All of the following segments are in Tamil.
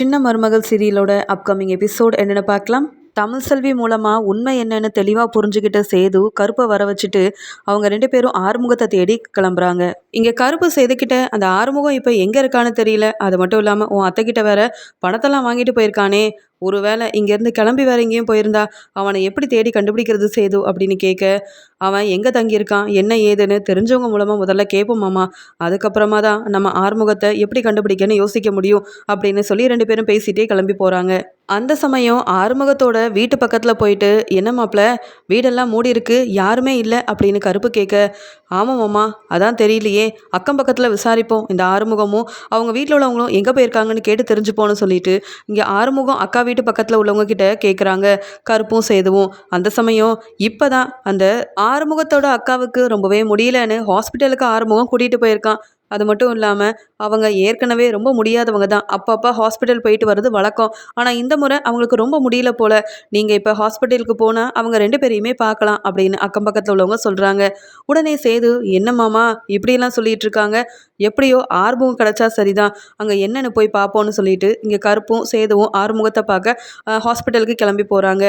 சின்ன மருமகள் சீரியலோட அப்கமிங் எபிசோட் என்னென்னு பார்க்கலாம். தமிழ் செல்வி மூலமாக உண்மை என்னன்னு தெளிவாக புரிஞ்சுக்கிட்ட சேது கருப்பை வர வச்சுட்டு அவங்க ரெண்டு பேரும் ஆறுமுகத்தை தேடி கிளம்புறாங்க. இங்கே கருப்பு சேதுக்கிட்ட அந்த ஆறுமுகம் இப்போ எங்கே இருக்கான்னு தெரியல. அது மட்டும் இல்லாமல் உன் அத்தைக்கிட்ட வேற பணத்தெல்லாம் வாங்கிட்டு போயிருக்கானே. ஒருவேளை இங்கேருந்து கிளம்பி வேற எங்கேயும் போயிருந்தா அவனை எப்படி தேடி கண்டுபிடிக்கிறது சேது அப்படின்னு கேட்க அவன் எங்கே தங்கியிருக்கான்? என்ன ஏதுன்னு தெரிஞ்சவங்க மூலமாக முதல்ல கேட்போம் மாமா. அதுக்கப்புறமா தான் நம்ம ஆறுமுகத்தை எப்படி கண்டுபிடிக்கன்னு யோசிக்க முடியும் அப்படின்னு சொல்லி ரெண்டு பேரும் பேசிகிட்டே கிளம்பி போகிறாங்க அந்த சமயம் ஆறுமுகத்தோட வீட்டு பக்கத்தில் போயிட்டு என்ன மாப்பிள்ள வீடெல்லாம் மூடி இருக்கு யாருமே இல்லை அப்படின்னு கருப்பு கேட்க ஆமாம்மாம்மா அதான் தெரியலையே அக்கம் பக்கத்தில் விசாரிப்போம். இந்த ஆறுமுகமும் அவங்க வீட்டில் உள்ளவங்களும் எங்கே போயிருக்காங்கன்னு கேட்டு தெரிஞ்சுப்போன்னு சொல்லிட்டு இங்கே ஆறுமுகம் அக்கா வீட்டு பக்கத்தில் உள்ளவங்க கிட்ட கேட்குறாங்க கருப்பும் சேதுவும். அந்த சமயம் இப்போ தான் அந்த ஆறுமுகத்தோட அக்காவுக்கு ரொம்பவே முடியலன்னு ஹாஸ்பிட்டலுக்கு ஆறுமுகம் கூட்டிகிட்டு போயிருக்கான். அது மட்டும் இல்லாமல் அவங்க ஏற்கனவே ரொம்ப முடியாதவங்க தான். அப்பப்போ ஹாஸ்பிட்டல் போயிட்டு வர்றது வழக்கம். ஆனால் இந்த முறை அவங்களுக்கு ரொம்ப முடியல போல். நீங்கள் இப்போ ஹாஸ்பிட்டலுக்கு போனால் அவங்க ரெண்டு பேரையுமே பார்க்கலாம் அப்படின்னு அக்கம் பக்கத்தில் உள்ளவங்க சொல்கிறாங்க உடனே சேது என்னம்மாமா இப்படியெல்லாம் சொல்லிட்டு இருக்காங்க. எப்படியோ ஆர்வம் கிடச்சா சரிதான். அங்கே என்னென்னு போய் பார்ப்போன்னு சொல்லிட்டு இங்கே கருப்பும் சேதுவும் ஆறுமுகத்தை பார்க்க ஹாஸ்பிட்டலுக்கு கிளம்பி போகிறாங்க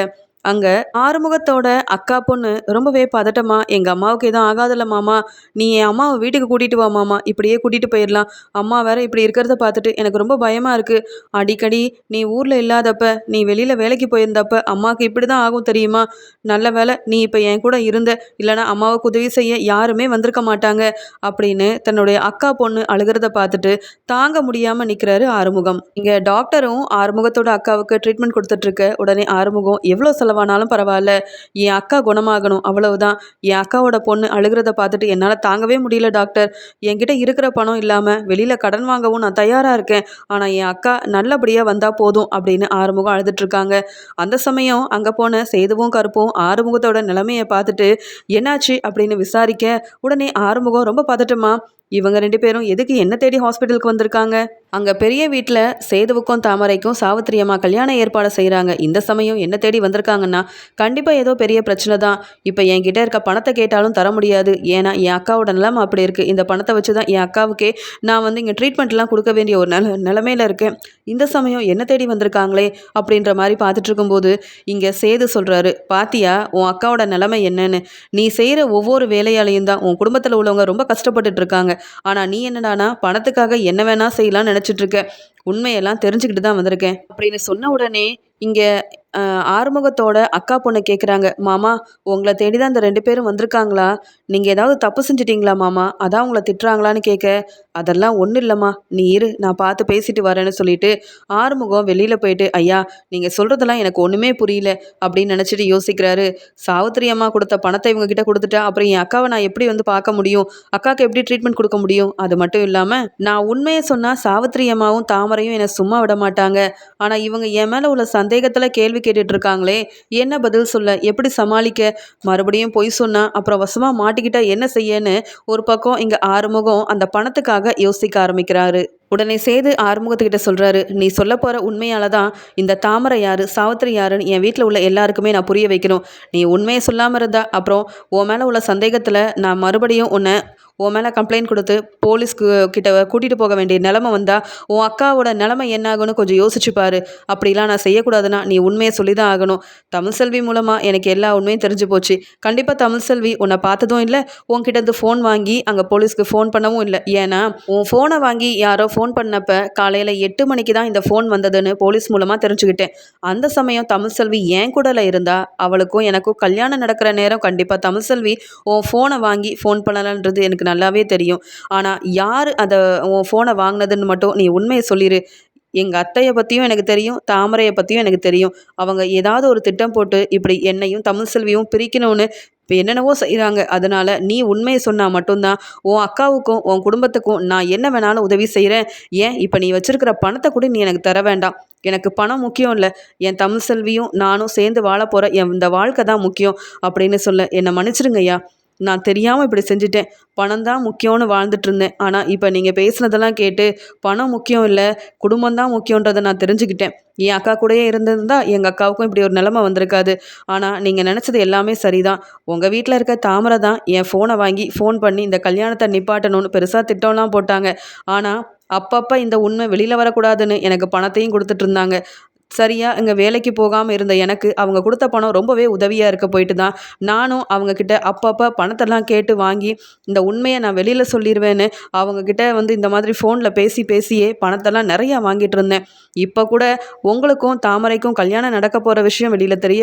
அங்கே ஆறுமுகத்தோட அக்கா பொண்ணு ரொம்பவே பதட்டமா எங்கள் அம்மாவுக்கு எதுவும் ஆகாதில்ல மாமா. நீ என் அம்மாவை வீட்டுக்கு கூட்டிகிட்டு வா மாமா. இப்படியே கூட்டிகிட்டு போயிடலாம். அம்மா வேற இப்படி இருக்கிறத பார்த்துட்டு எனக்கு ரொம்ப பயமாக இருக்குது அடிக்கடி நீ ஊரில் இல்லாதப்ப நீ வெளியில் வேலைக்கு போயிருந்தப்ப அம்மாவுக்கு இப்படி தான் ஆகும் தெரியுமா? நல்ல வேலை நீ இப்போ என் கூட இருந்த இல்லைனா அம்மாவுக்கு உதவி செய்ய யாருமே வந்திருக்க மாட்டாங்க. அப்படின்னு தன்னுடைய அக்கா பொண்ணு அழுகிறத பார்த்துட்டு தாங்க முடியாமல் நிற்கிறாரு ஆறுமுகம். இங்கே டாக்டரும் ஆறுமுகத்தோட அக்காவுக்கு ட்ரீட்மெண்ட் கொடுத்துட்ருக்க உடனே ஆறுமுகம் எவ்வளோ செலவானாலும் பரவாயில்ல. என் அக்கா குணமாகணும் அவ்வளவுதான். என் அக்காவோட பொண்ணு அழுகிறத பார்த்துட்டு என்னால் தாங்கவே முடியல டாக்டர். என்கிட்ட இருக்கிற பணம் இல்லாமல் வெளியில் கடன் வாங்கவும் நான் தயாராக இருக்கேன். ஆனால் என் அக்கா நல்லபடியாக வந்தால் போதும் அப்படின்னு ஆறுமுகம் அழுதுட்ருக்காங்க அந்த சமயம் அங்கே போன சேதுவும் கருப்பும் ஆறுமுகத்தோட நிலைமையை பார்த்துட்டு என்னாச்சு? அப்படின்னு விசாரிக்க உடனே ஆறுமுகம் ரொம்ப பதட்டமா? இவங்க ரெண்டு பேரும் எதுக்கு என்ன தேடி ஹாஸ்பிட்டலுக்கு வந்திருக்காங்க? அங்கே பெரிய வீட்டில் சேதுவுக்கும் தாமரைக்கும் சாவித்திரி அம்மா கல்யாண ஏற்பாடு செய்கிறாங்க இந்த சமயம் என்ன தேடி வந்திருக்காங்கன்னா கண்டிப்பாக ஏதோ பெரிய பிரச்சனை தான். இப்போ என்கிட்ட இருக்க பணத்தை கேட்டாலும் தர முடியாது. ஏன்னா என் அக்காவோட நிலைமை அப்படி இருக்குது இந்த பணத்தை வச்சு தான் என் அக்காவுக்கே நான் வந்து இங்கே ட்ரீட்மெண்ட்லாம் கொடுக்க வேண்டிய ஒரு நில நிலமையில இருக்கேன். இந்த சமயம் என்ன தேடி வந்திருக்காங்களே அப்படின்ற மாதிரி பார்த்துட்டு இருக்கும்போது இங்கே சேது சொல்கிறாரு பாத்தியா உன் அக்காவோட நிலைமை என்னன்னு? நீ செய்கிற ஒவ்வொரு வேலையாலையும் தான் உன் குடும்பத்தில் உள்ளவங்க ரொம்ப கஷ்டப்பட்டுட்டு இருக்காங்க. ஆனால் நீ என்னடானா பணத்துக்காக என்ன வேணால் செய்யலாம்னு நினச்சிட்டு இருக்க உண்மையெல்லாம் தெரிஞ்சுக்கிட்டு தான் வந்திருக்கேன். அப்படின்னு சொன்ன உடனே இங்கே ஆறுமுகத்தோட அக்கா பொண்ணு கேட்குறாங்க மாமா உங்களை தேடி தான் இந்த ரெண்டு பேரும் வந்திருக்காங்களா? நீங்கள் ஏதாவது தப்பு செஞ்சிட்டிங்களா மாமா? அதான் உங்களை திட்டுறாங்களான்னு கேட்க அதெல்லாம் ஒன்றும் இல்லைம்மா. நீ இரு நான் பார்த்து பேசிட்டு வரேன்னு சொல்லிட்டு ஆறுமுகம் வெளியில் போயிட்டு ஐயா நீங்கள் சொல்கிறதெல்லாம் எனக்கு ஒன்றுமே புரியல அப்படின்னு நினச்சிட்டு யோசிக்கிறாரு. சாவித்திரி அம்மா கொடுத்த பணத்தை இவங்ககிட்ட கொடுத்துட்டா அப்புறம் என் அக்காவை நான் எப்படி வந்து பார்க்க முடியும்? அக்காவுக்கு எப்படி ட்ரீட்மெண்ட் கொடுக்க முடியும்? அது மட்டும் இல்லாமல் நான் உண்மையை சொன்னால் சாவித்திரி அம்மாவும் தாமரையும் என்னை சும்மா விட மாட்டாங்க. ஆனால் இவங்க என் மேலே உள்ள சந்தேகத்தில் கேள்வி கேட்டுட்டு இருக்காங்களே என்ன பதில் சொல்ல? எப்படி சமாளிக்க? மறுபடியும் பொய் சொன்னால் அப்புறம் வசமாக மாட்டிக்கிட்டா என்ன செய்யன்னு ஒரு பக்கம் இங்கே ஆறுமுகம் அந்த பணத்துக்காக யோசிக்க ஆரம்பிக்கிறாரு. உடனே சேது ஆறுமுகத்துக்கிட்ட சொல்கிறாரு நீ சொல்ல போகிற உண்மையால் தான் இந்த தாமரை யார் சாவித்திரி யாருன்னு என் வீட்டில் உள்ள எல்லாருக்குமே நான் புரிய வைக்கணும். நீ உண்மையை சொல்லாமல் இருந்தா அப்புறம் உன் மேலே உள்ள சந்தேகத்தில் நான் மறுபடியும் உன்னை உன் மேலே கம்ப்ளைண்ட் கொடுத்து போலீஸ்க்கு கிட்ட கூட்டிகிட்டு போக வேண்டிய நிலமை வந்தால் உன் அக்காவோட நிலமை என்னாகும்னு கொஞ்சம் யோசிச்சு பாரு. அப்படிலாம் நான் செய்யக்கூடாதுன்னா நீ உண்மையை சொல்லி தான் ஆகணும். தமிழ் செல்வி மூலமாக எனக்கு எல்லா உண்மையும் தெரிஞ்சு போச்சு. கண்டிப்பாக தமிழ் செல்வி உன்னை பார்த்ததும் இல்லை உன்கிட்ட இருந்து ஃபோன் வாங்கி அங்கே போலீஸ்க்கு ஃபோன் பண்ணவும் இல்லை. ஏன்னா உன் ஃபோனை வாங்கி யாரோ ஃபோன் பண்ணப்ப காலையில் எட்டு மணிக்கு தான் இந்த ஃபோன் வந்ததுன்னு போலீஸ் மூலமாக தெரிஞ்சுக்கிட்டேன். அந்த சமயம் தமிழ் செல்வி ஏன் கூடல இருந்தா அவளுக்கும் எனக்கும் கல்யாணம் நடக்கிற நேரம் கண்டிப்பாக தமிழ் செல்வி உன் ஃபோனை வாங்கி ஃபோன் பண்ணலன்றது எனக்கு நல்லாவே தெரியும். ஆனால் யார் அதை உன் ஃபோனை வாங்கினதுன்னு மட்டும் நீ உண்மையை சொல்லிடு எங்கள் அத்தையை பற்றியும் எனக்கு தெரியும் தாமரையை பற்றியும் எனக்கு தெரியும். அவங்க ஏதாவது ஒரு திட்டம் போட்டு இப்படி என்னையும் தமிழ் செல்வியும் பிரிக்கணும்னு இப்போ என்னென்னவோ செய்கிறாங்க அதனால் நீ உண்மையை சொன்னால் மட்டும்தான் உன் அக்காவுக்கும் உன் குடும்பத்துக்கும் நான் என்ன வேணாலும் உதவி செய்கிறேன் ஏன்? இப்போ நீ வச்சுருக்கிற பணத்தை கூட நீ எனக்கு தர வேண்டாம். எனக்கு பணம் முக்கியம் இல்லை. என் தமிழ் செல்வியும் நானும் சேர்ந்து வாழ போகிற என் இந்த வாழ்க்கை தான் முக்கியம் அப்படின்னு சொல்ல. என்னை மன்னிச்சிருங்கய்யா. நான் தெரியாமல் இப்படி செஞ்சுட்டேன். பணம் தான் முக்கியம்னு வாழ்ந்துட்டு இருந்தேன். ஆனால் இப்போ நீங்கள் பேசுனதெல்லாம் கேட்டு பணம் முக்கியம் இல்லை குடும்பம் தான் முக்கியன்றதை நான் தெரிஞ்சுக்கிட்டேன். என் அக்கா கூடயே இருந்திருந்தா எங்கள் அக்காவுக்கும் இப்படி ஒரு நிலமை வந்திருக்காது. ஆனால் நீங்கள் நினச்சது எல்லாமே சரிதான். உங்கள் வீட்டில் இருக்க தாமரை தான் என் ஃபோனை வாங்கி ஃபோன் பண்ணி இந்த கல்யாணத்தை நிப்பாட்டணும்னு பெருசாக திட்டம்லாம் போட்டாங்க. ஆனால் அப்பப்போ இந்த உண்மை வெளியில் வரக்கூடாதுன்னு எனக்கு பணத்தையும் கொடுத்துட்டு இருந்தாங்க. சரியாக இங்கே வேலைக்கு போகாமல் இருந்த எனக்கு அவங்க கொடுத்த பணம் ரொம்பவே உதவியாக இருக்க போயிட்டு தான் நானும் அவங்கக்கிட்ட அப்பப்போ பணத்தெல்லாம் கேட்டு வாங்கி இந்த உண்மையை நான் வெளியில் சொல்லிடுவேன்னு அவங்கக்கிட்ட வந்து இந்த மாதிரி ஃபோனில் பேசி பேசியே பணத்தெல்லாம் நிறையா வாங்கிட்டு இருந்தேன். இப்போ கூட உங்களுக்கும் தாமரைக்கும் கல்யாணம் நடக்க போகிற விஷயம் வெளியில் தெரிய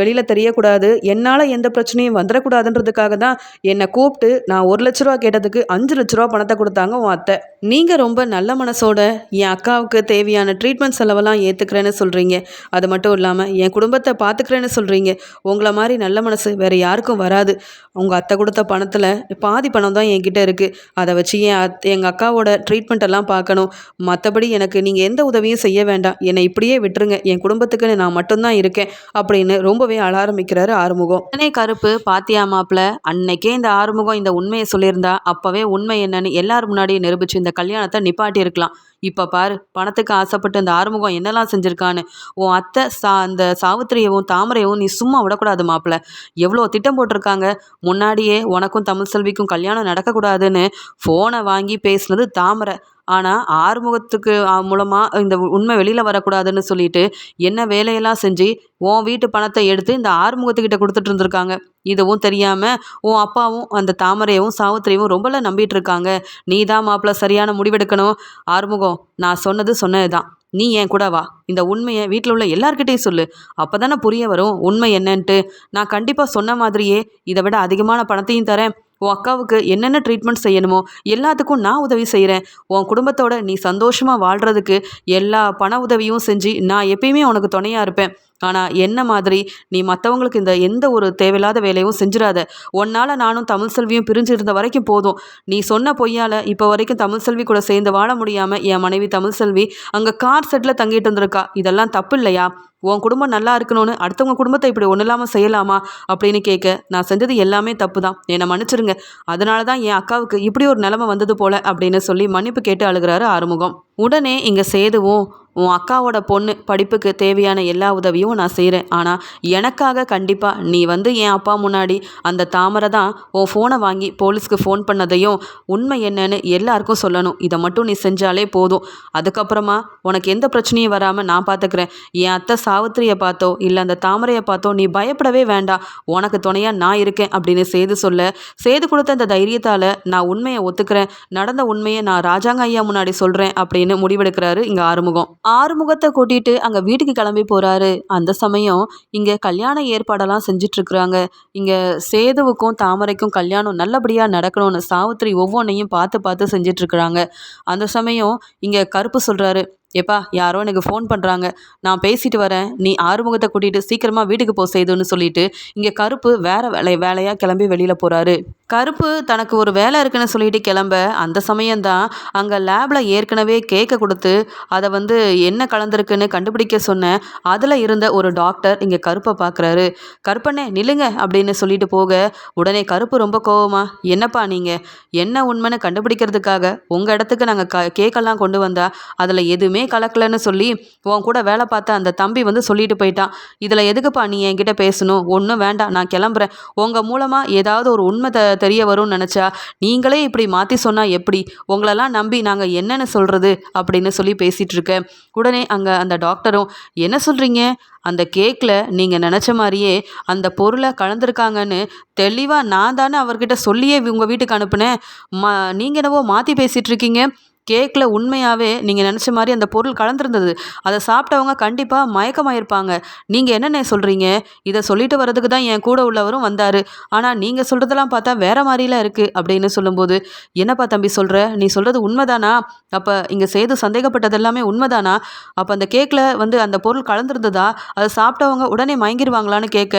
வெளியில் தெரியக்கூடாது. என்னால் எந்த பிரச்சனையும் வந்துடக்கூடாதுன்றதுக்காக தான் என்னை கூப்பிட்டு நான் ஒரு லட்ச ரூபா கேட்டதுக்கு அஞ்சு லட்ச ரூபா பணத்தை கொடுத்தாங்க உன் அத்தை. நீங்கள் ரொம்ப நல்ல மனசோட என் அக்காவுக்கு தேவையான ட்ரீட்மெண்ட் செலவெல்லாம் ஏற்றுக்கிறேன்னு பார்த்துக்கிறேன்னு சொல்கிறீங்க அது மட்டும் இல்லாமல் என் குடும்பத்தை பார்த்துக்கிறேன்னு சொல்கிறீங்க உங்களை மாதிரி நல்ல மனசு வேறு யாருக்கும் வராது. உங்கள் அத்தை கொடுத்த பணத்தில் பாதி பணம் தான் என்கிட்ட இருக்குது அதை வச்சு என் அத் எங்கள் அக்காவோட ட்ரீட்மெண்ட் எல்லாம் பார்க்கணும் மற்றபடி எனக்கு நீங்கள் எந்த உதவியும் செய்ய வேண்டாம். என்னை இப்படியே விட்டுருங்க. என் குடும்பத்துக்குன்னு நான் மட்டும்தான் இருக்கேன். அப்படின்னு ரொம்பவே அழ ஆரம்பிக்கிறாரு ஆறுமுகம். உடனே கருப்பு பாத்தியா மாப்பிள்ள அன்னைக்கே இந்த ஆறுமுகம் இந்த உண்மையை சொல்லியிருந்தா அப்போவே உண்மை என்னன்னு எல்லாரும் முன்னாடியும் நிரூபிச்சு இந்த கல்யாணத்தை நிப்பாட்டி இருக்கலாம் இப்போ பாரு பணத்துக்கு ஆசைப்பட்டு அந்த ஆறுமுகம் என்னெல்லாம் செஞ்சுருக்கான்னு. உன் அத்தை சா அந்த சாவித்திரியவும் தாமரையவும் நீ சும்மா விடக்கூடாது மாப்பிள்ள. எவ்வளோ திட்டம் போட்டிருக்காங்க. முன்னாடியே உனக்கும் தமிழ் செல்விக்கும் கல்யாணம் நடக்கக்கூடாதுன்னு ஃபோனை வாங்கி பேசுனது தாமரை. ஆனால் ஆறுமுகத்துக்கு மூலமாக இந்த உண்மை வெளியில் வரக்கூடாதுன்னு சொல்லிட்டு என்ன வேலையெல்லாம் செஞ்சு உன் வீட்டு பணத்தை எடுத்து இந்த ஆறுமுகத்துக்கிட்ட கொடுத்துட்டு இருந்திருக்காங்க. இதுவும் தெரியாமல் உன் அப்பாவும் அந்த தாமரையவும் சாவித்திரியவும் ரொம்பலாம் நம்பிட்டு இருக்காங்க. நீ தான் மாப்பிள்ள சரியான முடிவெடுக்கணும். ஆறுமுகம் நான் சொன்னது சொன்னது தான் நீ என் கூட வா. இந்த உண்மையை வீட்டில் உள்ள எல்லார்கிட்டையும் சொல்லு. அப்போ தானே புரிய வரும் உண்மை என்னன்ட்டு. நான் கண்டிப்பாக சொன்ன மாதிரியே இதை விட அதிகமான பணத்தையும் தரேன். உன் அக்காவுக்கு என்னென்ன ட்ரீட்மெண்ட் செய்யணுமோ எல்லாத்துக்கும் நான் உதவி செய்கிறேன் உன் குடும்பத்தோட நீ சந்தோஷமாக வாழ்கிறதுக்கு எல்லா பண உதவியும் செஞ்சு நான் எப்பயுமே உனக்கு துணையாக இருப்பேன். ஆனால் என்ன மாதிரி நீ மற்றவங்களுக்கு இந்த எந்த ஒரு தேவையில்லாத வேலையும் செஞ்சிடாத. உன்னால் நானும் தமிழ் செல்வியும் பிரிஞ்சு இருந்த வரைக்கும் போதும். நீ சொன்ன பொய்யால் இப்போ வரைக்கும் தமிழ் செல்வி கூட சேர்ந்து வாழ முடியாமல் என் மனைவி தமிழ் செல்வி அங்கே கார் செட்டில் தங்கிட்டு இருந்திருக்கா. இதெல்லாம் தப்பு இல்லையா? உன் குடும்பம் நல்லா இருக்கணும்னு அடுத்தவங்க குடும்பத்தை இப்படி ஒன்றும் இல்லாமல் செய்யலாமா? அப்படின்னு கேட்க நான் செஞ்சது எல்லாமே தப்பு தான் என்னை மன்னிச்சிருங்க. அதனால தான் என் அக்காவுக்கு இப்படி ஒரு நிலமை வந்தது போல் அப்படின்னு சொல்லி மன்னிப்பு கேட்டு அழுகிறாரு ஆறுமுகம். உடனே இங்கே சேதுவும் உன் அக்காவோட பொண்ணு படிப்புக்கு தேவையான எல்லா உதவியும் நான் செய்கிறேன் ஆனால் எனக்காக கண்டிப்பாக நீ வந்து என் அப்பா முன்னாடி அந்த தாமரை தான் உன் ஃபோனை வாங்கி போலீஸ்க்கு ஃபோன் பண்ணதையும் உண்மை என்னன்னு எல்லாருக்கும் சொல்லணும். இதை மட்டும் நீ செஞ்சாலே போதும். அதுக்கப்புறமா உனக்கு எந்த பிரச்சனையும் வராமல் நான் பார்த்துக்கிறேன் என் அத்தை சாவித்திரியை பார்த்தோ இல்லை அந்த தாமரையை பார்த்தோ நீ பயப்படவே வேண்டாம். உனக்கு துணையாக நான் இருக்கேன் அப்படின்னு சேது சொல்ல சேது கொடுத்த அந்த தைரியத்தால் நான் உண்மையை ஒத்துக்கிறேன். நடந்த உண்மையை நான் ராஜாங்க ஐயா முன்னாடி சொல்கிறேன் அப்படின்னு முடிவெடுக்கிறாரு இங்கே ஆறுமுகம். ஆறுமுகத்தை கூட்டிகிட்டு அங்கே வீட்டுக்கு கிளம்பி போகிறாரு அந்த சமயம் இங்கே கல்யாண ஏற்பாடெல்லாம் செஞ்சிட்ருக்குறாங்க. இங்கே சேதுவுக்கும் தாமரைக்கும் கல்யாணம் நல்லபடியாக நடக்கணும்னு சாவித்திரி ஒவ்வொன்றையும் பார்த்து பார்த்து செஞ்சிட்ருக்குறாங்க. அந்த சமயம் இங்கே கருப்பு சொல்கிறாரு எப்பா யாரோ எனக்கு ஃபோன் பண்ணுறாங்க நான் பேசிட்டு வரேன். நீ ஆறுமுகத்தை கூட்டிகிட்டு சீக்கிரமாக வீட்டுக்கு போ செய்துன்னு சொல்லிட்டு இங்கே கருப்பு வேறு வேலை வேலையாக கிளம்பி வெளியில் போகிறாரு கருப்பு தனக்கு ஒரு வேலை இருக்குன்னு சொல்லிட்டு கிளம்ப அந்த சமயம்தான் அங்கே லேபில் ஏற்கனவே கேக்கை கொடுத்து அதை வந்து என்ன கலந்துருக்குன்னு கண்டுபிடிக்க சொன்னேன் அதில் இருந்த ஒரு டாக்டர் இங்கே கருப்பை பார்க்குறாரு கருப்பண்ணே நில்லுங்க அப்படின்னு சொல்லிட்டு போக உடனே கருப்பு ரொம்ப கோவமா என்னப்பா நீங்கள் என்ன உண்மைன்னு கண்டுபிடிக்கிறதுக்காக உங்கள் இடத்துக்கு நாங்கள் க கேக்கெல்லாம் கொண்டு வந்தால் அதில் எதுவுமே எதுவுமே கலக்கலன்னு சொல்லி உன் கூட வேலை பார்த்த அந்த தம்பி வந்து சொல்லிட்டு போயிட்டான். இதில் எதுக்குப்பா நீ என்கிட்ட பேசணும்? ஒன்றும் வேண்டாம் நான் கிளம்புறேன். உங்கள் மூலமாக ஏதாவது ஒரு உண்மை த தெரிய வரும்னு நினச்சா நீங்களே இப்படி மாற்றி சொன்னால் எப்படி? உங்களெல்லாம் நம்பி நாங்கள் என்னென்னு சொல்கிறது அப்படின்னு சொல்லி பேசிகிட்டு இருக்கேன் உடனே அங்கே அந்த டாக்டரும் என்ன சொல்கிறீங்க அந்த கேக்கில் நீங்கள் நினச்ச மாதிரியே அந்த பொருளை கலந்துருக்காங்கன்னு தெளிவாக நான் தானே அவர்கிட்ட சொல்லியே உங்கள் வீட்டுக்கு அனுப்புனேன். மா நீங்கள் என்னவோ மாற்றி பேசிகிட்டு இருக்கீங்க. கேக்கில் உண்மையாகவே நீங்கள் நினச்ச மாதிரி அந்த பொருள் கலந்துருந்தது. அதை சாப்பிட்டவங்க கண்டிப்பாக மயக்கமாயிருப்பாங்க. நீங்கள் என்னென்ன சொல்கிறீங்க இதை சொல்லிட்டு வர்றதுக்கு தான் என் கூட உள்ளவரும் வந்தார். ஆனால் நீங்கள் சொல்கிறதெல்லாம் பார்த்தா வேறு மாதிரிலாம் இருக்குது அப்படின்னு சொல்லும்போது என்னப்பா தம்பி சொல்கிற நீ சொல்கிறது உண்மைதானா? அப்போ இங்கே செய்து சந்தேகப்பட்டது எல்லாமே உண்மைதானா? அப்போ அந்த கேக்கில் வந்து அந்த பொருள் கலந்துருந்ததா? அதை சாப்பிட்டவங்க உடனே மயங்கிடுவாங்களான்னு கேட்க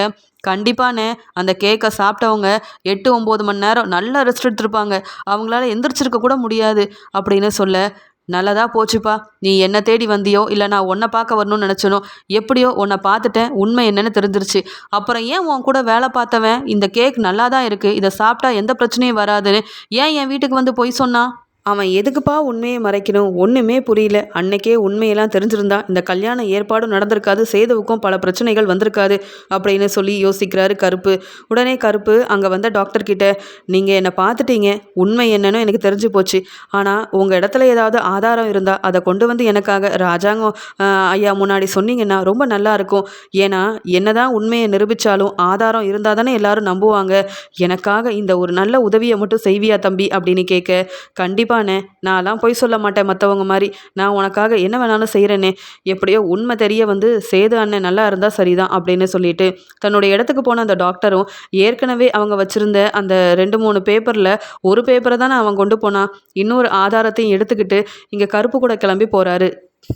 கண்டிப்பாண்ணே. அந்த கேக்கை சாப்பிட்டவங்க எட்டு ஒம்பது மணி நேரம் நல்லா ரெஸ்ட் எடுத்திருப்பாங்க. அவங்களால எந்திரிச்சிருக்க கூட முடியாது அப்படின்னு சொல்ல நல்லதா போச்சுப்பா. நீ என்ன தேடி வந்தியோ? இல்லை நான் உன்னை பார்க்க வரணும்னு நினச்சனோ? எப்படியோ உன்னை பார்த்துட்டேன். உண்மை என்னன்னு தெரிஞ்சிருச்சு. அப்புறம் ஏன் உன் கூட வேலை பார்த்தவன்? இந்த கேக் நல்லா தான் இருக்குது இதை சாப்பிட்டா எந்த பிரச்சனையும் வராதுன்னு ஏன் என் வீட்டுக்கு வந்து பொய் சொன்னான்? அவன் எதுக்குப்பா உண்மையை மறைக்கணும்? ஒன்றுமே புரியல. அன்னைக்கே உண்மையெல்லாம் தெரிஞ்சிருந்தா இந்த கல்யாண ஏற்பாடும் நடந்திருக்காது சேதுவுக்கும் பல பிரச்சனைகள் வந்திருக்காது அப்படின்னு சொல்லி யோசிக்கிறாரு கருப்பு. உடனே கருப்பு அங்கே வந்த டாக்டர் கிட்ட நீங்கள் என்னை பார்த்துட்டீங்க. உண்மை என்னன்னு எனக்கு தெரிஞ்சு போச்சு. ஆனால் உங்கள் இடத்துல ஏதாவது ஆதாரம் இருந்தால் அதை கொண்டு வந்து எனக்காக ராஜாங்கம் ஐயா முன்னாடி சொன்னீங்கன்னா ரொம்ப நல்லா இருக்கும். ஏன்னா என்னதான் உண்மையை நிரூபித்தாலும் ஆதாரம் இருந்தால் தானே எல்லாரும் நம்புவாங்க. எனக்காக இந்த ஒரு நல்ல உதவியை மட்டும் செய்வியா தம்பி? அப்படின்னு கேட்க கண்டிப்பாக கண்டிப்பாண்ணே. நான்லாம் பொய் சொல்ல மாட்டேன் மற்றவங்க மாதிரி நான் உனக்காக என்ன வேணாலும் செய்கிறேனே எப்படியோ உண்மை தெரிய வந்து சேது அண்ணன் நல்லா இருந்தால் சரிதான் அப்படின்னு சொல்லிட்டு தன்னுடைய இடத்துக்கு போன அந்த டாக்டரும் ஏற்கனவே அவங்க வச்சுருந்த அந்த ரெண்டு மூணு பேப்பரில் ஒரு பேப்பரை தானே அவன் கொண்டு போனான். இன்னொரு ஆதாரத்தையும் எடுத்துக்கிட்டு இங்கே கருப்பு கூட கிளம்பி போகிறாரு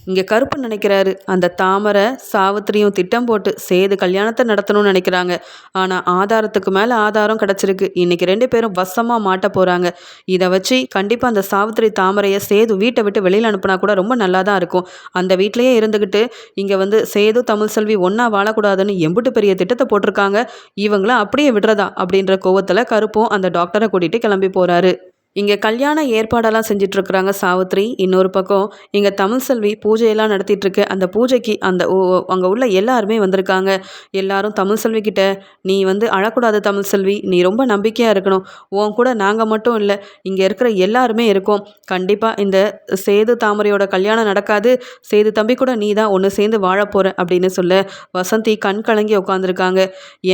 இங்கே கருப்பு நினைக்கிறாரு. அந்த தாமரை சாவித்திரியும் திட்டம் போட்டு சேது கல்யாணத்தை நடத்தணும்னு நினைக்கிறாங்க. ஆனால் ஆதாரத்துக்கு மேலே ஆதாரம் கிடச்சிருக்கு. இன்னைக்கு ரெண்டு பேரும் வசமாக மாட்ட போகிறாங்க இதை வச்சு கண்டிப்பாக அந்த சாவித்திரி தாமரையை சேது வீட்டை விட்டு வெளியில் அனுப்புனா கூட ரொம்ப நல்லா தான் இருக்கும். அந்த வீட்டிலையே இருந்துக்கிட்டு இங்கே வந்து சேது தமிழ் செல்வி ஒன்றா வாழக்கூடாதுன்னு எம்புட்டு பெரிய திட்டத்தை போட்டிருக்காங்க. இவங்கள அப்படியே விடுறதா அப்படின்ற கோவத்தில் கருப்பும் அந்த டாக்டரை கூட்டிகிட்டு கிளம்பி போகிறாரு இங்கே கல்யாண ஏற்பாடெல்லாம் செஞ்சிட்ருக்குறாங்க சாவித்ரி. இன்னொரு பக்கம் இங்கே தமிழ் செல்வி பூஜையெல்லாம் நடத்திட்டுருக்கு அந்த பூஜைக்கு அந்த அங்கே உள்ள எல்லாருமே வந்திருக்காங்க. எல்லாரும் தமிழ் செல்வி கிட்ட நீ வந்து அழக்கூடாது தமிழ் செல்வி. நீ ரொம்ப நம்பிக்கையாக இருக்கணும். உன் கூட நாங்கள் மட்டும் இல்லை. இங்கே இருக்கிற எல்லாருமே இருக்கோம். கண்டிப்பாக இந்த சேது தாமரையோட கல்யாணம் நடக்காது. சேது தம்பி கூட நீ தான் ஒன்று சேர்ந்து வாழ போகிற அப்படின்னு சொல்ல வசந்தி கண் கலங்கி உட்காந்துருக்காங்க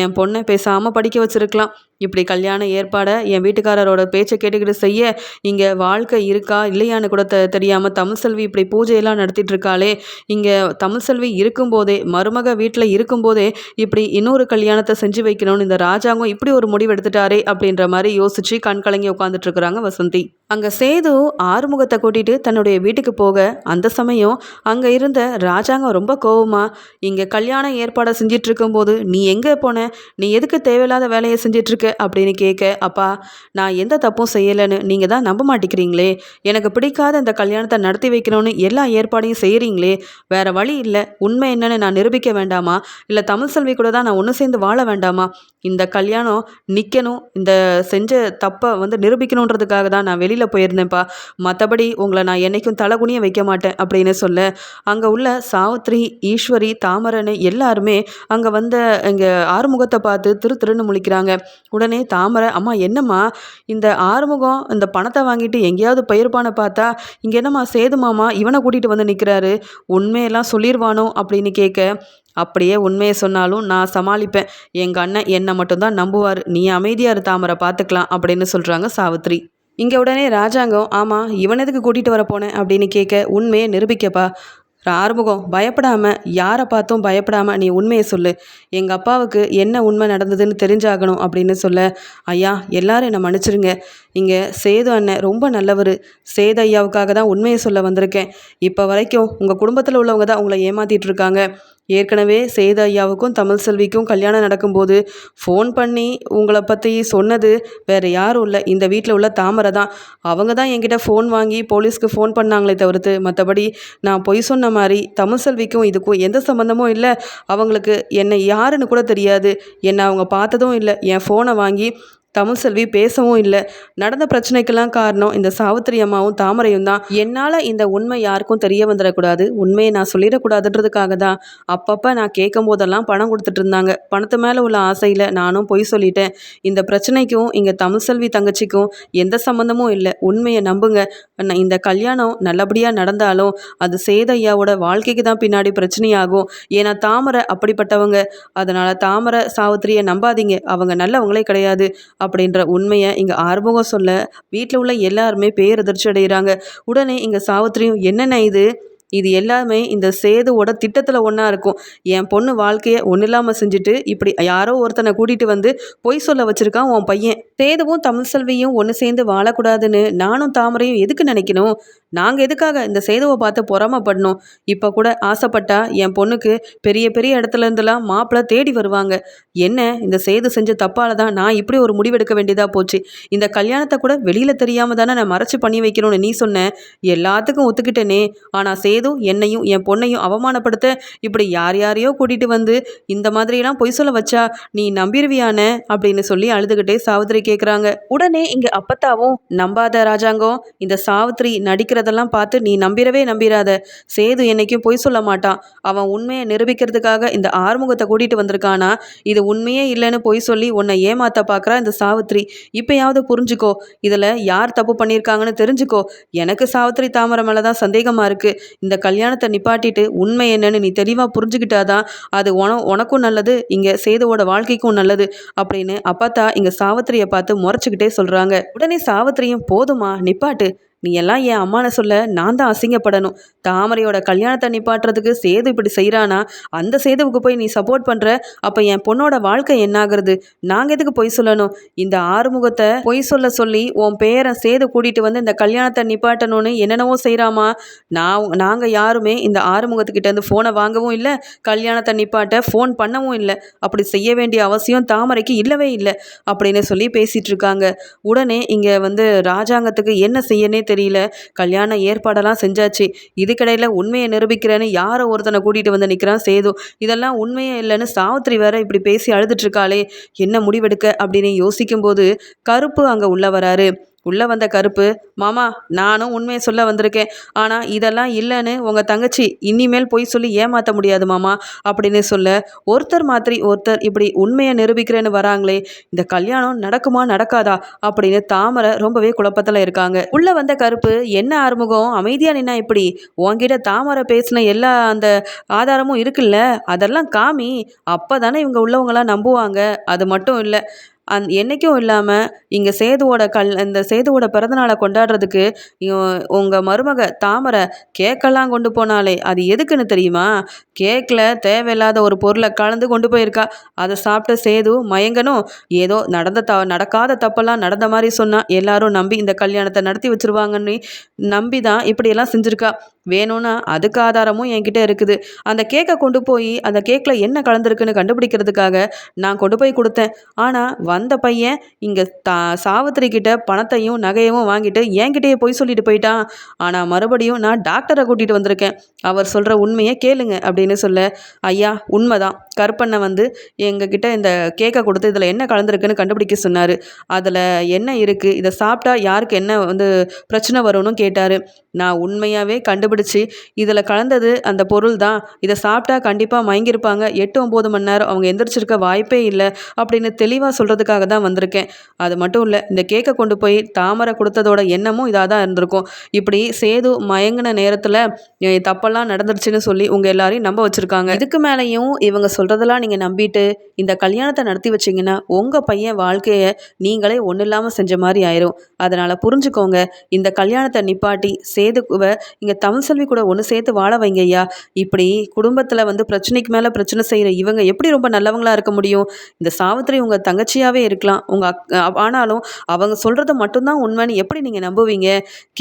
என் பொண்ணை பேசாமல் படிக்க வச்சிருக்கலாம். இப்படி கல்யாண ஏற்பாடை என் வீட்டுக்காரரோட பேச்சை கேட்டுக்கிட்டு செய்ய இங்கே வாழ்க்கை இருக்கா இல்லையான்னு கூட தெ தெரியாமல் தமிழ்செல்வி இப்படி பூஜையெல்லாம் நடத்திட்டு இருக்காளே இங்கே தமிழ்செல்வி இருக்கும்போதே மருமக வீட்டில் இருக்கும்போதே இப்படி இன்னொரு கல்யாணத்தை செஞ்சு வைக்கணும்னு இந்த ராஜாங்கம் இப்படி ஒரு முடிவு எடுத்துட்டாரே அப்படின்ற மாதிரி யோசிச்சு கண் கலங்கி உட்காந்துட்டு இருக்கிறாங்க வசந்தி. அங்கே சேது ஆறுமுகத்தை கூட்டிட்டு தன்னுடைய வீட்டுக்கு போக அந்த சமயம் அங்கே இருந்த ராஜாங்கம் ரொம்ப கோவமா இங்கே கல்யாண ஏற்பாடை செஞ்சிட்டு இருக்கும்போது நீ எங்கே போன? நீ எதுக்கு தேவையில்லாத வேலையை செஞ்சிட்டு இருக்க? அப்படின்னு கேட்க அப்பா நான் எந்த தப்பும் செய்யலைன்னு நீங்கள் தான் நம்ப மாட்டேங்கிறீங்களே. எனக்கு பிடிக்காத இந்த கல்யாணத்தை நடத்தி வைக்கணும்னு எல்லா ஏற்பாடையும் செய்கிறீங்களே வேறு வழி இல்லை. உண்மை என்னன்னு நான் நிரூபிக்க வேண்டாமா? இல்லை தமிழ் செல்வி கூட தான் நான் ஒன்று சேர்ந்து வாழ வேண்டாமா? இந்த கல்யாணம் நிற்கணும் இந்த செஞ்ச தப்பை வந்து நிரூபிக்கணுன்றதுக்காக தான் நான் வெளியில் போயிருந்தேன்ப்பா. மற்றபடி உங்களை நான் என்னைக்கும் தலைகுனிய வைக்க மாட்டேன் அப்படின்னு சொல்ல அங்கே உள்ள சாவித்ரி ஈஸ்வரி தாமரன் எல்லாருமே அங்கே வந்த இங்கே ஆறுமுகத்தை பார்த்து திரு திருன்னு முழிக்கிறாங்க. உடனே தாமரை அம்மா என்னம்மா? இந்த ஆறுமுகம் இந்த பணத்தை வாங்கிட்டு எங்கேயாவது பயிருப்பான பார்த்தா இங்கே என்னம்மா சேது மாமா இவனை கூட்டிகிட்டு வந்து நிற்கிறாரு உண்மையெல்லாம் சொல்லிடுவானோ அப்படின்னு கேட்க அப்படியே உண்மையை சொன்னாலும் நான் சமாளிப்பேன். எங்கள் அண்ணன் என்னை மட்டும்தான் நம்புவார். நீ அமைதியாக இரு தாமரை பார்த்துக்கலாம் அப்படின்னு சொல்கிறாங்க சாவித்ரி. இங்கே உடனே ராஜாங்கம் ஆமாம் இவன் எதுக்கு கூட்டிகிட்டு வர போனேன் அப்படின்னு கேட்க உண்மையை நிரூபிக்கப்பா. ஆறுமுகம் பயப்படாமல் யாரை பார்த்தும் பயப்படாமல் நீ உண்மையை சொல்லு. எங்கள் அப்பாவுக்கு என்ன உண்மை நடந்ததுன்னு தெரிஞ்சாகணும் அப்படின்னு சொல்ல ஐயா எல்லாரும் என்னை மன்னிச்சிருங்க. இங்கே சேது அண்ணன் ரொம்ப நல்லவர். சேது ஐயாவுக்காக தான் உண்மையை சொல்ல வந்திருக்கேன். இப்போ வரைக்கும் உங்கள் குடும்பத்தில் உள்ளவங்க தான் உங்களை ஏமாற்றிட்டு இருக்காங்க. ஏற்கனவே சேது ஐயாவுக்கும் தமிழ் செல்விக்கும் கல்யாணம் நடக்கும்போது ஃபோன் பண்ணி உங்களை பற்றி சொன்னது வேறு யாரும் இல்லை. இந்த வீட்டில் உள்ள தாமரை தான். அவங்க தான் என்கிட்ட ஃபோன் வாங்கி போலீஸ்க்கு ஃபோன் பண்ணாங்களே தவிர்த்து மற்றபடி நான் பொய் சொன்ன மாதிரி தமிழ் செல்விக்கும் இதுக்கும் எந்த சம்மந்தமும் இல்லை. அவங்களுக்கு என்னை யாருன்னு கூட தெரியாது. என்னை அவங்க பார்த்ததும் இல்லை. என் ஃபோனை வாங்கி தமிழ்செல்வி பேசவும் இல்லை. நடந்த பிரச்சனைக்கெல்லாம் காரணம் இந்த சாவித்திரி அம்மாவும் தாமரையும் தான். என்னால் இந்த உண்மை யாருக்கும் தெரிய வந்துடக்கூடாது. உண்மையை நான் சொல்லிடக்கூடாதுன்றதுக்காக தான். அப்பப்போ நான் கேட்கும் போதெல்லாம் பணம் கொடுத்துட்டு இருந்தாங்க. பணத்து மேலே உள்ள ஆசையில் நானும் பொய் சொல்லிட்டேன். இந்த பிரச்சனைக்கும் இங்கே தமிழ்செல்வி தங்கச்சிக்கும் எந்த சம்மந்தமும் இல்லை. உண்மையை நம்புங்க. இந்த கல்யாணம் நல்லபடியாக நடந்தாலும் அது சேதையாவோட வாழ்க்கைக்கு தான் பின்னாடி பிரச்சனையாகும். ஏன்னா தாமரை அப்படிப்பட்டவங்க. அதனால் தாமரை சாவித்திரியை நம்பாதீங்க. அவங்க நல்லவங்களே கிடையாது. அப்படின்ற உண்மையை இங்கே ஆறுமுகம் சொல்ல வீட்டில் உள்ள எல்லாருமே பேரதிர்ச்சி அடைகிறாங்க உடனே இங்கே சாவித்திரியும் என்னென்ன இது? இது எல்லாமே இந்த சேதுவோட திட்டத்தில் ஒன்றா இருக்கும். என் பொண்ணு வாழ்க்கையை ஒன்றும் இல்லாமல் செஞ்சுட்டு இப்படி யாரோ ஒருத்தனை கூட்டிகிட்டு வந்து பொய் சொல்ல வச்சுருக்கான் உன் பையன். சேதுவும் தமிழ் செல்வியும் ஒன்று சேர்ந்து வாழக்கூடாதுன்னு நானும் தாமரையும் எதுக்கு நினைக்கணும்? நாங்கள் எதுக்காக இந்த சேதுவை பார்த்து பொறாமப்படணும்? இப்போ கூட ஆசைப்பட்டா என் பொண்ணுக்கு பெரிய பெரிய இடத்துல இருந்துலாம் மாப்பிள்ளை தேடி வருவாங்க. என்ன இந்த சேது செஞ்ச தப்பால தான் நான் இப்படி ஒரு முடிவெடுக்க வேண்டியதாக போச்சு? இந்த கல்யாணத்தை கூட வெளியில் தெரியாமல் தானே நான் மறைச்சு பண்ணி வைக்கணும்னு நீ சொன்ன? எல்லாத்துக்கும் ஒத்துக்கிட்டேனே. ஆனால் சேது ஏதோ என்னையும் என் பொண்ணையும் அவமானப்படுத்த இப்படி யார் யாரையோ கூட்டிகிட்டு வந்து இந்த மாதிரியெல்லாம் பொய் சொல்ல வச்சா நீ நம்பிடுவியானே அப்படின்னு சொல்லி அழுதுகிட்டே சாவித்திரி கேட்குறாங்க உடனே இங்கே அப்பத்தாவும் நம்பாத ராஜாங்கம் இந்த சாவித்திரி நடிக்கிறதெல்லாம் பார்த்து நீ நம்பிடவே நம்பிராத சேது என்னைக்கும் பொய் சொல்ல மாட்டான். அவன் உண்மையை நிரூபிக்கிறதுக்காக இந்த ஆறுமுகத்தை கூட்டிகிட்டு வந்திருக்கானா? இது உண்மையே இல்லைன்னு பொய் சொல்லி உன்னை ஏமாத்த பார்க்குறா இந்த சாவித்திரி. இப்போயாவது புரிஞ்சுக்கோ இதில் யார் தப்பு பண்ணியிருக்காங்கன்னு தெரிஞ்சுக்கோ. எனக்கு சாவித்திரி தாமரை மேலே தான் சந்தேகமாக இருக்குது இந்த இந்த கல்யாணத்தை நிப்பாட்டிட்டு உண்மை என்னன்னு நீ தெளிவாக புரிஞ்சுக்கிட்டாதான் அது உன உனக்கும் நல்லது இங்கே சேதுவோட வாழ்க்கைக்கும் நல்லது அப்படின்னு அப்பத்தா இங்கே சாவித்திரியை பார்த்து முறைச்சிக்கிட்டே சொல்கிறாங்க உடனே சாவித்திரியும் போதுமா நிப்பாட்டு. நீ எல்லாம் என் அம்மான சொல்ல நான் தான் அசிங்கப்படணும். தாமரையோட கல்யாணத்தை நிப்பாட்டுறதுக்கு சேது இப்படி செய்கிறானா அந்த சேதுவுக்கு போய் நீ சப்போர்ட் பண்ணுற அப்போ என் பொண்ணோட வாழ்க்கை என்னாகிறது? நாங்கள் எதுக்கு பொய் சொல்லணும்? இந்த ஆறுமுகத்தை பொய் சொல்ல சொல்லி உன் பேரை சேது கூட்டிகிட்டு வந்து இந்த கல்யாணத்தை நிப்பாட்டணும்னு என்னென்னவோ செய்கிறாமா நான் நாங்கள் யாருமே இந்த ஆறுமுகத்துக்கிட்டேருந்து ஃபோனை வாங்கவும் இல்லை கல்யாணத்தை நிப்பாட்ட ஃபோன் பண்ணவும் இல்லை. அப்படி செய்ய வேண்டிய அவசியம் தாமரைக்கு இல்லவே இல்லை. அப்படின்னு சொல்லி பேசிகிட்டு இருக்காங்க. உடனே இங்கே வந்து ராஜாங்கத்துக்கு என்ன செய்யனே தெரியல. கல்யாண ஏற்பாடெல்லாம் செஞ்சாச்சு. இதுக்கிடையில் உண்மையை நிரூபிக்கிறேன்னு யாரை ஒருத்தனை கூட்டிகிட்டு வந்து நிற்கிறான் சேது. இதெல்லாம் உண்மையே இல்லைன்னு சாவித்திரி வேற இப்படி பேசி அழுதுட்டு இருக்காளே. என்ன முடிவெடுக்க அப்படின்னு யோசிக்கும்போது கருப்பு அங்கே உள்ள வராரு. உள்ளே வந்த கருப்பு மாமா நானும் உண்மையை சொல்ல வந்திருக்கேன். ஆனால் இதெல்லாம் இல்லைன்னு உங்கள் தங்கச்சி இனிமேல் போய் சொல்லி ஏமாற்ற முடியாது மாமா அப்படின்னு சொல்ல ஒருத்தர் மாத்திரி ஒருத்தர் இப்படி உண்மையை நிரூபிக்கிறேன்னு வராங்களே இந்த கல்யாணம் நடக்குமா நடக்காதா? அப்படின்னு தாமரை ரொம்பவே குழப்பத்தில் இருக்காங்க. உள்ளே வந்த கருப்பு என்ன ஆறுமுகம்? அமைதியாக நின்னா இப்படி? உங்ககிட்ட தாமரை பேசின எல்லா அந்த ஆதாரமும் இருக்குல்ல அதெல்லாம் காமி. அப்போ தானே இவங்க உள்ளவங்களாம் நம்புவாங்க. அது மட்டும் இல்லை அந் என்றைக்கும் இல்லாமல் இங்கே சேதுவோட கல் இந்த சேதுவோட பிறந்தநாளை கொண்டாடுறதுக்கு உங்கள் மருமக தாமரை கேக்கெல்லாம் கொண்டு போனாலே அது எதுக்குன்னு தெரியுமா? கேக்கில் தேவையில்லாத ஒரு பொருளை கலந்து கொண்டு போயிருக்கா. அதை சாப்பிட்ட சேது மயங்கனும் ஏதோ நடந்த த நடக்காத தப்பெல்லாம் நடந்த மாதிரி சொன்னால் எல்லாரும் நம்பி இந்த கல்யாணத்தை நடத்தி வச்சுருவாங்கன்னு நம்பி தான் இப்படியெல்லாம் செஞ்சுருக்கா. வேணும்னா அதுக்கு ஆதாரமும் என்கிட்ட இருக்குது. அந்த கேக்கை கொண்டு போய் அந்த கேக்கில் என்ன கலந்துருக்குன்னு கண்டுபிடிக்கிறதுக்காக நான் கொண்டு போய் கொடுத்தேன். ஆனால் வந்த பையன் இங்கே தா சாவித்திரி கிட்ட பணத்தையும் நகையவும் வாங்கிட்டு என்கிட்டயே போய் சொல்லிட்டு போயிட்டான். ஆனால் மறுபடியும் நான் டாக்டரை கூட்டிகிட்டு வந்திருக்கேன். அவர் சொல்கிற உண்மையை கேளுங்க அப்படின்னு சொல்ல ஐயா உண்மைதான். கருப்பண்ணை வந்து எங்ககிட்ட இந்த கேக்கை கொடுத்து இதில் என்ன கலந்துருக்குன்னு கண்டுபிடிக்க சொன்னார். அதில் என்ன இருக்குது இதை சாப்பிட்டா யாருக்கு என்ன வந்து பிரச்சனை வரும்னு கேட்டார். நான் உண்மையாகவே கண்டு கண்டுபிடிச்சி இதில் கலந்தது அந்த பொருள் தான் இதை சாப்பிட்டா கண்டிப்பாக மயங்கியிருப்பாங்க. எட்டு ஒம்பது மணி நேரம் அவங்க எந்திரிச்சிருக்க வாய்ப்பே இல்லை அப்படின்னு தெளிவாக சொல்கிறதுக்காக தான் வந்திருக்கேன். அது மட்டும் இல்லை இந்த கேக்கை கொண்டு போய் தாமரை கொடுத்ததோட எண்ணமும் இதாக தான் இருந்திருக்கும். இப்படி சேது மயங்கின நேரத்தில் தப்பெல்லாம் நடந்துருச்சுன்னு சொல்லி உங்கள் எல்லாரையும் நம்ப வச்சுருக்காங்க. இதுக்கு மேலேயும் இவங்க சொல்கிறதெல்லாம் நீங்கள் நம்பிட்டு இந்த கல்யாணத்தை நடத்தி வச்சிங்கன்னா உங்கள் பையன் வாழ்க்கையை நீங்களே ஒன்றும் இல்லாமல் செஞ்ச மாதிரி ஆயிரும். அதனால் புரிஞ்சுக்கோங்க இந்த கல்யாணத்தை நிப்பாட்டி சேதுக்குவை இங்கே தமிழ் செல்வி கூட ஒன்று சேர்த்து வாழ வைங்க ஐயா இப்படி குடும்பத்தில் வந்து பிரச்சனைக்கு மேலே பிரச்சனை செய்கிற இவங்க எப்படி ரொம்ப நல்லவங்களாக இருக்க முடியும்? இந்த சாவித்திரி உங்கள் தங்கச்சியாகவே இருக்கலாம். உங்கள் அக் ஆனாலும் அவங்க சொல்கிறத மட்டும்தான் உண்மைன்னு எப்படி நீங்கள் நம்புவீங்க?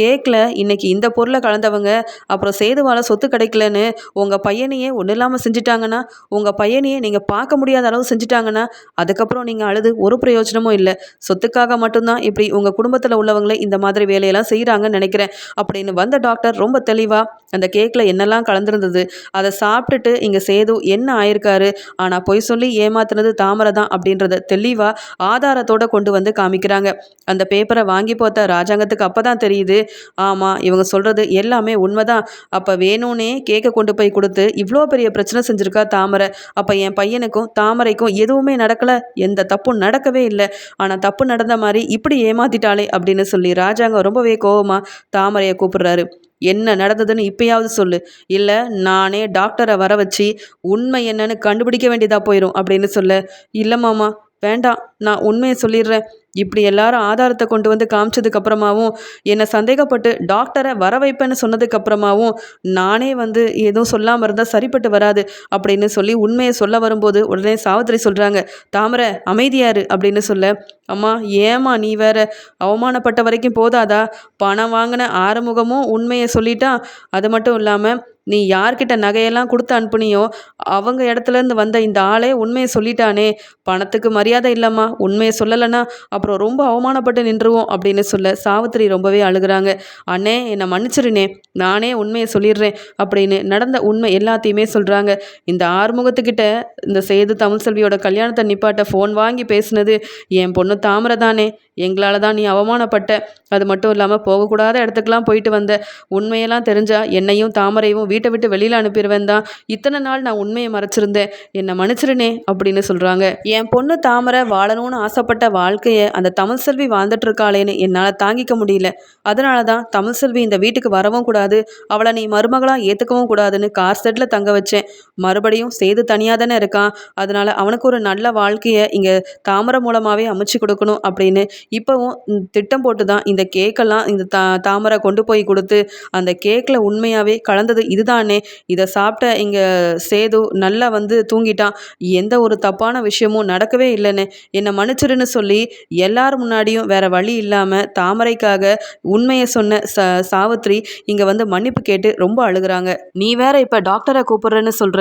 கேக்கில் இன்றைக்கி இந்த பொருளை கலந்தவங்க அப்புறம் சேதுவால் சொத்து கிடைக்கலன்னு உங்கள் பையனையே ஒன்றும் இல்லாமல் செஞ்சுட்டாங்கன்னா உங்கள் பையனையே நீங்கள் பார்க்க முடியாத அளவு செஞ்சுட்டாங்கன்னா அதுக்கப்புறம் நீங்கள் அழுது ஒரு பிரயோஜனமும் இல்லை. சொத்துக்காக மட்டும்தான் இப்படி உங்கள் குடும்பத்தில் உள்ளவங்களே இந்த மாதிரி வேலையெல்லாம் செய்கிறாங்கன்னு நினைக்கிறேன். அப்படின்னு வந்த டாக்டர் ரொம்ப தெளிவாக அந்த கேக்கில் என்னெல்லாம் கலந்துருந்தது அதை சாப்பிட்டுட்டு இங்கே சேது என்ன ஆயிருக்காரு? ஆனால் பொய் சொல்லி ஏமாத்துனது தாமரை தான் அப்படின்றத தெளிவாக ஆதாரத்தோடு கொண்டு வந்து காமிக்கிறாங்க. அந்த பேப்பரை வாங்கி போத்த ராஜாங்கத்துக்கு அப்போ தான் தெரியுது. ஆமாம் இவங்க சொல்கிறது எல்லாமே உண்மைதான். அப்போ வேணும்னே கேக்கை கொண்டு போய் கொடுத்து இவ்வளோ பெரிய பிரச்சனை செஞ்சுருக்கா தாமரை. அப்போ என் பையனுக்கும் தாமரைக்கும் எதுவுமே நடக்கலை. எந்த தப்பும் நடக்கவே இல்லை. ஆனால் தப்பு நடந்த மாதிரி இப்படி ஏமாத்திட்டாளே அப்படின்னு சொல்லி ராஜாங்க ரொம்பவே கோவமாக தாமரையை கூப்பிடுறாரு. என்ன நடந்ததுன்னு இப்பயாவது சொல்லு. இல்லை நானே டாக்டரை வர வச்சு உண்மை என்னன்னு கண்டுபிடிக்க வேண்டியதாக போயிடும் அப்படின்னு சொல்ல. இல்லை மாமா வேண்டாம் நான் உண்மையை சொல்லிடுறேன். இப்படி எல்லாரும் ஆதாரத்தை கொண்டு வந்து காமிச்சதுக்கப்புறமாவும் என்னை சந்தேகப்பட்டு டாக்டரை வர வைப்பேன்னு சொன்னதுக்கப்புறமாவும் நானே வந்து எதுவும் சொல்லாமல் இருந்தால் சரிப்பட்டு வராது அப்படின்னு சொல்லி உண்மையை சொல்ல வரும்போது உடனே சாவித்திரி சொல்கிறாங்க தாமரை அமைதியாரு அப்படின்னு சொல்ல அம்மா ஏமா நீ வேற அவமானப்பட்ட வரைக்கும் போதாதா? பணம் வாங்கின ஆறுமுகமும் உண்மையை சொல்லிட்டா? அது மட்டும் இல்லாமல் நீ யார்கிட்ட நகையெல்லாம் கொடுத்து அனுப்புனியோ அவங்க இடத்துலேருந்து வந்த இந்த ஆளே உண்மையை சொல்லிட்டானே. பணத்துக்கு மரியாதை இல்லைம்மா உண்மையை சொல்லலைன்னா அப்புறம் ரொம்ப அவமானப்பட்டு நின்றுவோம் அப்படின்னு சொல்ல சாவித்திரி ரொம்பவே அழுகிறாங்க. அண்ணே என்னை மன்னிச்சிருனே நானே உண்மையை சொல்லிடுறேன் அப்படின்னு நடந்த உண்மை எல்லாத்தையுமே சொல்கிறாங்க இந்த ஆறுமுகத்துக்கிட்ட இந்த சேது தமிழ்செல்வியோட கல்யாணத்தை நிப்பாட்ட ஃபோன் வாங்கி பேசுனது என் பொண்ணு தாமரை தானே எங்களால் தான் நீ அவமானப்பட்ட. அது மட்டும் இல்லாமல் போகக்கூடாத இடத்துக்குலாம் போயிட்டு வந்த. உண்மையெல்லாம் தெரிஞ்சால் என்னையும் தாமரையும் வீட்டை விட்டு வெளியில் அனுப்பிடுவேன் தான். இத்தனை நாள் நான் உண்மையை மறைச்சிருந்தேன். என்னை மன்னிச்சிருனே அப்படின்னு சொல்கிறாங்க என் பொண்ணு தாமரை வாழணும்னு ஆசைப்பட்ட வாழ்க்கையை அந்த தமிழ் செல்வி வாழ்ந்துட்டு இருக்காளேன்னு என்னால் தாங்கிக்க முடியல. அதனால தான் தமிழ் செல்வி இந்த வீட்டுக்கு வரவும் கூடாது. அவளை நீ மருமகளாக ஏற்றுக்கவும் கூடாதுன்னு கார் செட்டில் தங்க வச்சேன். மறுபடியும் சேது தனியாக தானே இருக்கான். அதனால் அவனுக்கு ஒரு நல்ல வாழ்க்கையை இங்கே தாமரை மூலமாகவே அமைச்சு கொடுக்கணும் அப்படின்னு இப்போவும் திட்டம் போட்டு தான் இந்த கேக்கெல்லாம் இந்த தா தாமரை கொண்டு போய் கொடுத்து அந்த கேக்கில் உண்மையாகவே கலந்தது இதுதானே. இதை சாப்பிட்ட இங்கே சேது நல்லா வந்து தூங்கிட்டான் எந்த ஒரு தப்பான விஷயமும் நடக்கவே இல்லைன்னு என்னை மன்னிச்சிருன்னு சொல்லி எல்லார் முன்னாடியும் வேற வழி இல்லாமல் தாமரைக்காக உண்மையை சொன்ன ச சாவித்ரி இங்கே வந்து மன்னிப்பு கேட்டு ரொம்ப அழுகுறாங்க. நீ வேற இப்போ டாக்டரை கூப்பிட்றேன்னு சொல்கிற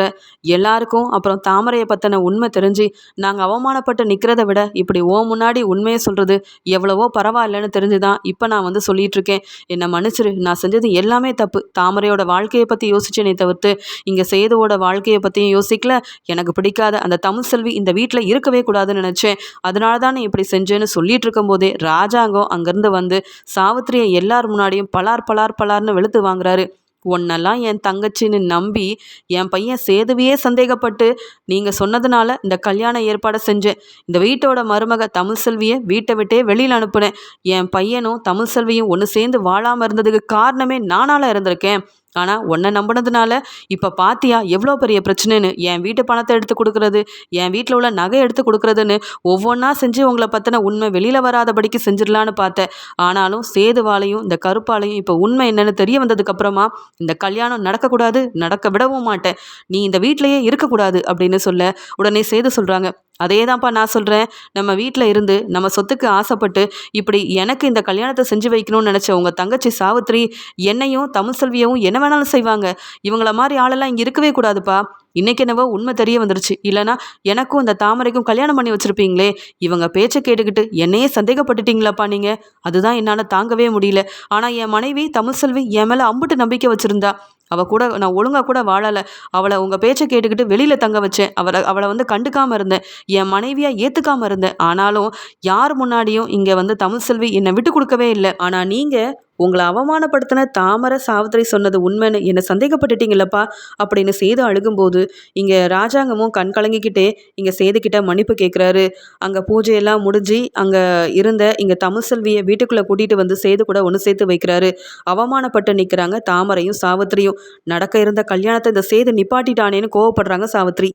எல்லாருக்கும் அப்புறம் தாமரையை பற்றின உண்மை தெரிஞ்சு நாங்கள் அவமானப்பட்டு நிற்கிறத விட இப்படி ஓ முன்னாடி உண்மையை சொல்கிறது எவ்வளவோ பரவாயில்லன்னு தெரிஞ்சு தான் இப்போ நான் வந்து சொல்லிட்டு இருக்கேன் என்னை மன்னிச்சிரு நான் செஞ்சது எல்லாமே தப்பு. தாமரையோட வாழ்க்கையை பற்றி யோசிச்சேனே தவிர்த்து இங்கே சேதுவோட வாழ்க்கையை பற்றியும் யோசிக்கல. எனக்கு பிடிக்காத அந்த தமிழ் செல்வி இந்த வீட்டில் இருக்கவே கூடாதுன்னு நினச்சேன். அதனால தான் நீ இப்படி செஞ்சேன்னு சொல்லிட்டு இருக்கும்போதே ராஜாங்கம் அங்கேருந்து வந்து சாவித்திரியை எல்லார் முன்னாடியும் பலார் பலார் பலார்னு வெளுத்து வாங்குறாரு. உன்னெல்லாம் என் தங்கச்சின்னு நம்பி என் பையன் சேதுவையே சந்தேகப்பட்டு நீங்கள் சொன்னதுனால இந்த கல்யாண ஏற்பாடை செஞ்சேன். இந்த வீட்டோட மருமக தமிழ் செல்வியை வீட்டை விட்டே வெளியில் அனுப்புனேன். என் பையனும் தமிழ் செல்வியும் ஒன்று சேர்ந்து வாழாமல் இருந்ததுக்கு காரணமே நானால இருந்திருக்கேன். ஆனால் உன்னை நம்பினதுனால இப்போ பாத்தியா எவ்வளோ பெரிய பிரச்சனைன்னு? என் வீட்டு பணத்தை எடுத்து கொடுக்குறது என் வீட்டில் உள்ள நகை எடுத்து கொடுக்குறதுன்னு ஒவ்வொன்றா செஞ்சு உங்களை பற்றின உண்மை வெளியில் வராதபடிக்கு செஞ்சிடலான்னு பார்த்தேன். ஆனாலும் சேதுவாலையும் இந்த கருப்பாலையும் இப்போ உண்மை என்னன்னு தெரிய வந்ததுக்கப்புறமா இந்த கல்யாணம் நடக்கக்கூடாது நடக்க விடவும் மாட்டேன். நீ இந்த வீட்டிலையே இருக்கக்கூடாது அப்படின்னு சொல்ல உடனே சேது சொல்கிறாங்க அதே தான்ப்பா நான் சொல்கிறேன் நம்ம வீட்டில் இருந்து நம்ம சொத்துக்கு ஆசைப்பட்டு இப்படி எனக்கு இந்த கல்யாணத்தை செஞ்சு வைக்கணும்னு நினச்ச உங்கள் தங்கச்சி சாவித்ரி என்னையும் தமிழ் செல்வியவும் என்ன வேணாலும் செய்வாங்க. இவங்கள மாதிரி ஆளெல்லாம் இங்கே இருக்கவே கூடாதுப்பா. இன்னைக்கு என்னவோ உண்மை தெரிய வந்துருச்சு. இல்லைனா எனக்கும் இந்த தாமரைக்கும் கல்யாணம் பண்ணி வச்சுருப்பீங்களே. இவங்க பேச்சை கேட்டுக்கிட்டு என்னையே சந்தேகப்பட்டுட்டீங்களாப்பா நீங்கள் அதுதான் என்னால் தாங்கவே முடியல. ஆனால் என் மனைவி தமிழ் செல்வி என் மேலே அம்புட்டு நம்பிக்கை வச்சுருந்தா. அவள் கூட நான் ஒழுங்காக கூட வாழலை. அவளை உங்கள் பேச்சை கேட்டுக்கிட்டு வெளியில் தங்க வச்சேன். அவளை அவளை வந்து கண்டுக்காமல் இருந்தேன். என் மனைவியாக ஏற்றுக்காமல் இருந்தேன். ஆனாலும் யார் முன்னாடியும் இங்கே வந்து தமிழ் செல்வி என்னை விட்டு கொடுக்கவே இல்லை. ஆனால் நீங்கள் உங்களை அவமானப்படுத்தின தாமரை சாவித்திரி சொன்னது உண்மைன்னு என்னை சந்தேகப்பட்டுட்டீங்களப்பா அப்படின்னு சேது அழுகும்போது இங்கே ராஜாங்கமும் கண் கலங்கிக்கிட்டே இங்கே சேதுக்கிட்ட மன்னிப்பு கேட்குறாரு அங்கே பூஜையெல்லாம் முடிஞ்சு அங்கே இருந்த இங்கே தமிழ் செல்வியை வீட்டுக்குள்ளே கூட்டிகிட்டு வந்து சேது கூட ஒன்று சேர்த்து வைக்கிறாரு. அவமானப்பட்டு நிற்கிறாங்க தாமரையும் சாவித்திரியும். நடக்க இருந்த கல்யாணத்தை இந்த சேது நிப்பாட்டிட்டானேன்னு கோவப்படுறாங்க சாவித்திரி.